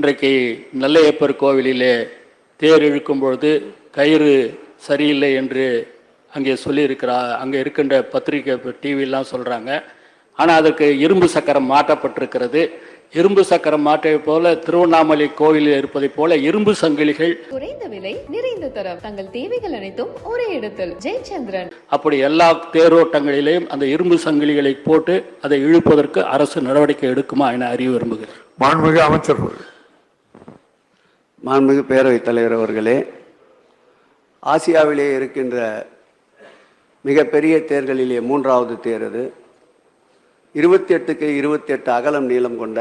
இன்றைக்கு நெல்லையப்பர் கோவிலிலே தேர் இழுக்கும் பொழுது கயிறு சரியில்லை என்று அங்கே சொல்லியிருக்கிறா அங்கே இருக்கின்ற பத்திரிகை டிவிலாம் சொல்கிறாங்க ஆனால் அதற்கு இரும்பு சக்கரம் மாட்டப்பட்டிருக்கிறது இரும்பு சக்கரம் மாட்டை போல திருவண்ணாமலை கோவிலில் இருப்பதைப் போல இரும்பு சங்கிலிகள் குறைந்த விலை நிறைந்த தரம். தங்கள் தேவைகள் அனைத்தும் ஒரே இடத்தில். ஜெயச்சந்திரன். அப்படி எல்லா தேரோட்டங்களிலேயும் அந்த இரும்பு சங்கிலிகளை போட்டு அதை இழுப்பதற்கு அரசு நடவடிக்கை எடுக்குமா என அறிய விரும்புகிறேன். மாண்புமிகு அமைச்சர். மாண்புமிகு பேரவைத் தலைவர் அவர்களே ஆசியாவிலே இருக்கின்ற மிகப்பெரிய தேர்களிலே மூன்றாவது தேர் அது. இருபத்தி எட்டுக்கு இருபத்தி எட்டு அகலம் நீளம் கொண்ட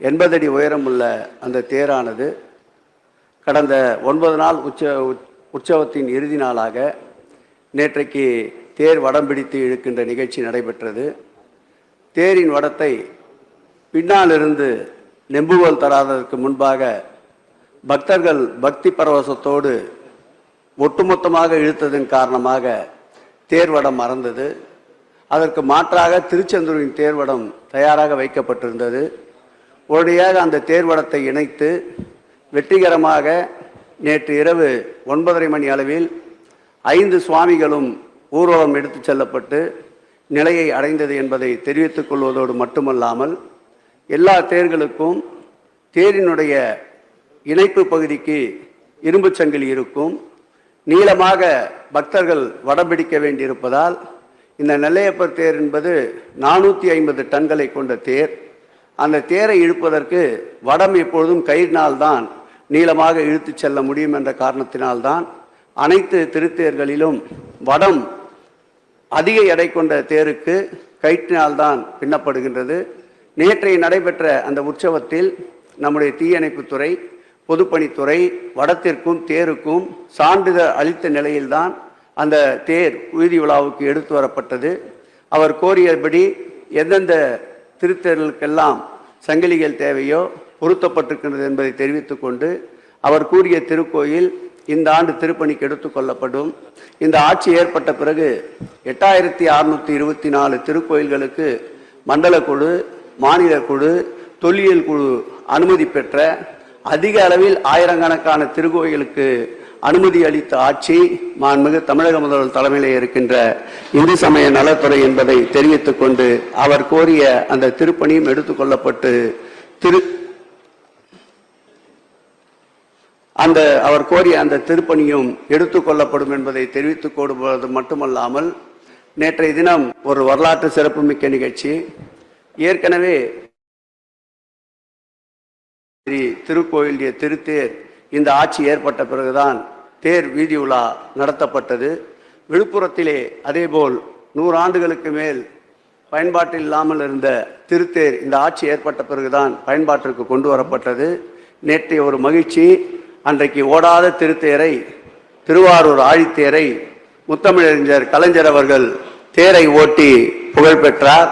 எண்பது அடி உயரம் உள்ள அந்த தேரானது கடந்த ஒன்பது நாள் உற்ச உற்சவத்தின் இறுதி நாளாக நேற்றைக்கு தேர் வடம் பிடித்து இழுக்கின்ற நிகழ்ச்சி நடைபெற்றது. தேரின் வடத்தை பின்னாலிருந்து நெம்புகோல் தராததற்கு முன்பாக பக்தர்கள் பக்தி பரவசத்தோடு ஒட்டுமொத்தமாக இழுத்ததன் காரணமாக தேர்வடம் மறந்தது. அதற்கு மாற்றாக திருச்செந்தூரின் தேர்வடம் தயாராக வைக்கப்பட்டிருந்தது. உடனடியாக அந்த தேர்வடத்தை இணைத்து வெற்றிகரமாக நேற்று இரவு ஒன்பதரை மணி அளவில் ஐந்து சுவாமிகளும் ஊர்வலம் எடுத்துச் செல்லப்பட்டு நிலையை அடைந்தது என்பதை தெரிவித்துக் கொள்வதோடு மட்டுமல்லாமல் எல்லா தேர்களுக்கும் தேரினுடைய இணைப்பு பகுதிக்கு இரும்பு சங்கிலி இருக்கும். நீளமாக பக்தர்கள் வடம்பிடிக்க வேண்டியிருப்பதால் இந்த நெல்லையப்பர் தேர் என்பது நானூற்றி ஐம்பது டன்களை கொண்ட தேர். அந்த தேரை இழுப்பதற்கு வடம் எப்பொழுதும் கயிறினால்தான் நீளமாக இழுத்துச் செல்ல முடியும் என்ற காரணத்தினால்தான் அனைத்து திருத்தேர்களிலும் வடம் அதிக எடை கொண்ட தேருக்கு கயிற்றினால்தான் பின்னப்படுகின்றது. நேற்றைய நடைபெற்ற அந்த உற்சவத்தில் நம்முடைய தீயணைப்புத்துறை பொதுப்பணித்துறை வடத்திற்கும் தேருக்கும் சான்றிதழ் அளித்த நிலையில்தான் அந்த தேர் உயிரி விழாவுக்கு எடுத்து வரப்பட்டது. அவர் கோரியபடி எந்தெந்த திருத்தேர்களுக்கெல்லாம் சங்கிலிகள் தேவையோ பொருத்தப்பட்டிருக்கின்றது என்பதை தெரிவித்து கொண்டு அவர் கூறிய திருக்கோயில் இந்த ஆண்டு திருப்பணிக்கு எடுத்துக்கொள்ளப்படும் இந்த ஆட்சி ஏற்பட்ட பிறகு எட்டாயிரத்தி அறுநூற்றி இருபத்தி நாலு திருக்கோயில்களுக்கு மண்டல குழு மாநில குழு தொல்லியல் குழு அனுமதி பெற்ற அதிக அளவில் ஆயிரக்கணக்கான திருக்கோயிலுக்கு அனுமதி அளித்த ஆட்சி மாண்புமிகு தமிழக முதல்வர் தலைமையிலே இருக்கின்ற இந்து சமய நலத்துறை என்பதை தெரிவித்துக் கொண்டு அவர் கோரிய அந்த திருப்பணியும் எடுத்துக்கொள்ளப்பட்டு திரு அந்த அவர் கோரிய அந்த திருப்பணியும் எடுத்துக்கொள்ளப்படும் என்பதை தெரிவித்துக் கொடுப்பது மட்டுமல்லாமல் நேற்றைய தினம் ஒரு வரலாற்று சிறப்புமிக்க நிகழ்ச்சி. ஏற்கனவே ஸ்ரீ திருக்கோயிலுடைய திருத்தேர் இந்த ஆட்சி ஏற்பட்ட பிறகுதான் தேர் வீதி உலா நடத்தப்பட்டது. விழுப்புரத்திலே அதேபோல் நூறாண்டுகளுக்கு மேல் பயன்பாட்டில் இல்லாமல் இருந்த திருத்தேர் இந்த ஆட்சி ஏற்பட்ட பிறகுதான் பயன்பாட்டிற்கு கொண்டு வரப்பட்டது. நேற்றைய ஒரு மகிழ்ச்சி. அன்றைக்கு ஓடாத திருத்தேரை திருவாரூர் ஆழித்தேரை முத்தமிழறிஞர் கலைஞர் அவர்கள் தேரை ஓட்டி புகழ்பெற்றார்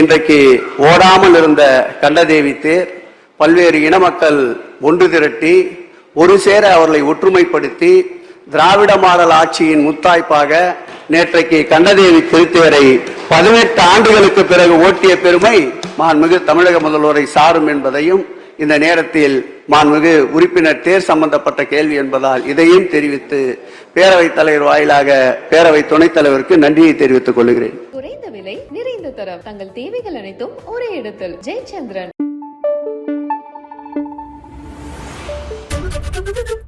இன்றைக்கு ஓடாமல் இருந்த கண்டதேவி தேர் பல்வேறு இன மக்கள் ஒன்று திரட்டி ஒரு சேர அவர்களை ஒற்றுமைப்படுத்தி திராவிட மாடல் ஆட்சியின் முத்தாய்ப்பாக நேற்றைக்கு கண்டதேவி திருத்தேரை பதினெட்டு ஆண்டுகளுக்கு பிறகு ஓட்டிய பெருமை மாண்புமிகு தமிழக முதல்வரை சாரும் என்பதையும் இந்த நேரத்தில் மாண்புமிகு உறுப்பினர் தேர் சம்பந்தப்பட்ட கேள்வி என்பதால் இதையும் தெரிவித்து பேரவைத் தலைவர் வாயிலாக பேரவை துணைத் தலைவருக்கு நன்றியை தெரிவித்துக் கொள்கிறேன். குறைந்த விலை நிறைந்த தரம் தங்கள் தேவைகள் அனைத்தும் ஒரே இடத்தில். ஜெயச்சந்திரன். ん?